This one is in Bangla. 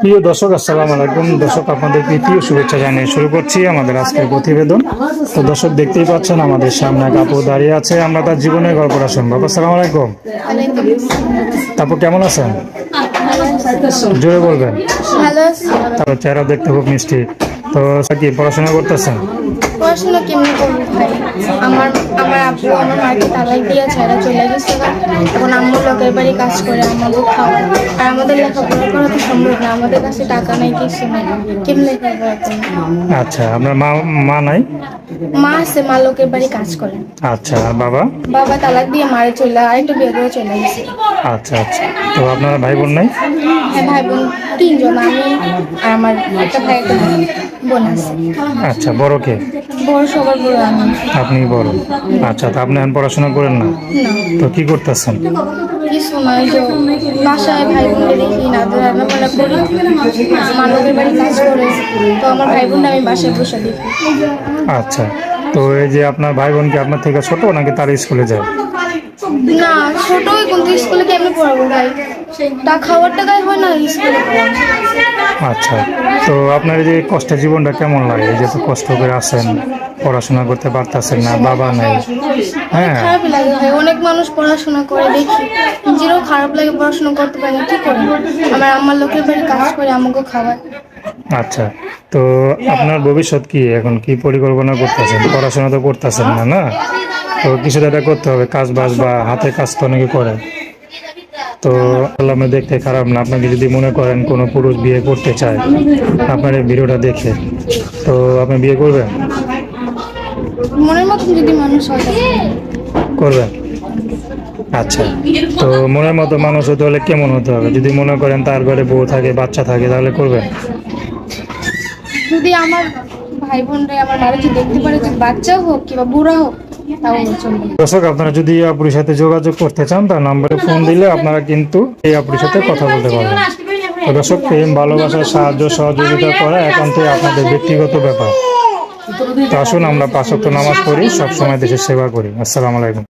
প্রিয় দর্শক আসসালাম আলাইকুম। দর্শক আপনাদের প্রিয় শুভেচ্ছা জানিয়ে শুরু করছি আমাদের আজকের প্রতিবেদন। তো দর্শক দেখতেই পাচ্ছেন আমাদের সামনে এক আপু দাঁড়িয়ে আছে। আমরা তার জীবনের গল্পটা শুনব। আসসালাম আসসালামু আলাইকুম। তারপর কেমন আছেন? জোরে বলবেন। তারপর চেহারা দেখতে খুব মিষ্টি। তো কি পড়াশোনা করতেছেন? পড়াশোনা কেমনি করব ভাই? আমার আমার আব্বু আমার মাকে তালাক দিয়ে ছেড়ে চলে গেছে এখন আম্মু লোকের বাড়ি কাজ করে আমাকে খাওয়ায় আর আমাদের লেখাপড়া করা তো সম্ভব না আমাদের কাছে টাকা নেই কিছু নেই। কেমনি করব এখন? আচ্ছা আপনার মা মা নাই? মা আছে মা লোকের বাড়ি কাজ করে। আচ্ছা আর বাবা? বাবা তালাক দিয়ে মারে চলে আরেকটু বিয়ে করে চলে গেছে। আচ্ছা আচ্ছা। তো আপনার ভাই বোন নাই? হ্যাঁ ভাই বোন তিনজন আমি আর আমার একটা ভাই একটা বোন আছে। আচ্ছা বড় কে? বড় সবার বড় আমি। আপনি বড়। আচ্ছা তো আপনি এখন পড়াশোনা করেন না? তো কি করতেছেন? কিছু নয় যে বাসায় ভাই বোনকে দেখি না তো রান্না করি। মানবের বাড়ি কাজ করে তো আমার ভাই বোন আমি বাসায় বসে দেখি। আচ্ছা তো এই যে আপনার ভাই বোন কি আপনার থেকে ছোট নাকি তার স্কুলে যায়? না ছোটই কিন্তু স্কুলে কেমনি পড়াবো ভাই? তা খাওয়ার টাকায় হয় না স্কুলে? আচ্ছা তো আপনার যে কষ্টের জীবনটা কেমন লাগে? যে তো কষ্ট করে আছেন পড়াশোনা করতে পারতেছেন না বাবা নাই। হ্যাঁ। খারাপ লাগে ভাই অনেক মানুষ পড়াশোনা করে দেখি। নিজেরও খারাপ লাগে পড়াশোনা করতে পারে না কি করে আমার আমার লোকের বাড়ি কাজ করে আমাকে খাবার। আচ্ছা তো আপনার ভবিষ্যৎ কি? এখন কি পরিকল্পনা করতেছেন? পড়াশোনা তো করতেছেন না না? তো কিছু একটা করতে হবে কাজ বাজ বা হাতে কাজ তো অনেকে করে। তো আল্লাহ দেখতে খারাপ না আপনাকে যদি মনে করেন কোনো পুরুষ বিয়ে করতে চায় আপনার এই ভিডিওটা দেখে। তো আপনি বিয়ে করবেন? মনের মতন যদি মানুষ হয়। করবেন? আচ্ছা তো মনের মতো মানুষ হতে হলে কেমন হতে হবে? যদি মনে করেন তার ঘরে বউ থাকে বাচ্চা থাকে তাহলে করবেন? যদি আমার ভাই বোনরা আমার মারা যদি দেখতে পারে যে বাচ্চা হোক কিংবা বুড়া হোক দর্শক, আপনারা যদি আপুরির সাথে যোগাযোগ করতে চান, তার নাম্বারে ফোন দিলে আপনারা কিন্তু এই আপুরির সাথে কথা বলতে পারবেন। দর্শক, প্রেম ভালোবাসার সাহায্য, সহযোগিতা করা একান্তই আপনাদের ব্যক্তিগত ব্যাপার। আসুন, আমরা পাঁচক্ত নামাজ পড়ি, সবসময় দেশের সেবা করি। আসসালামু আলাইকুম।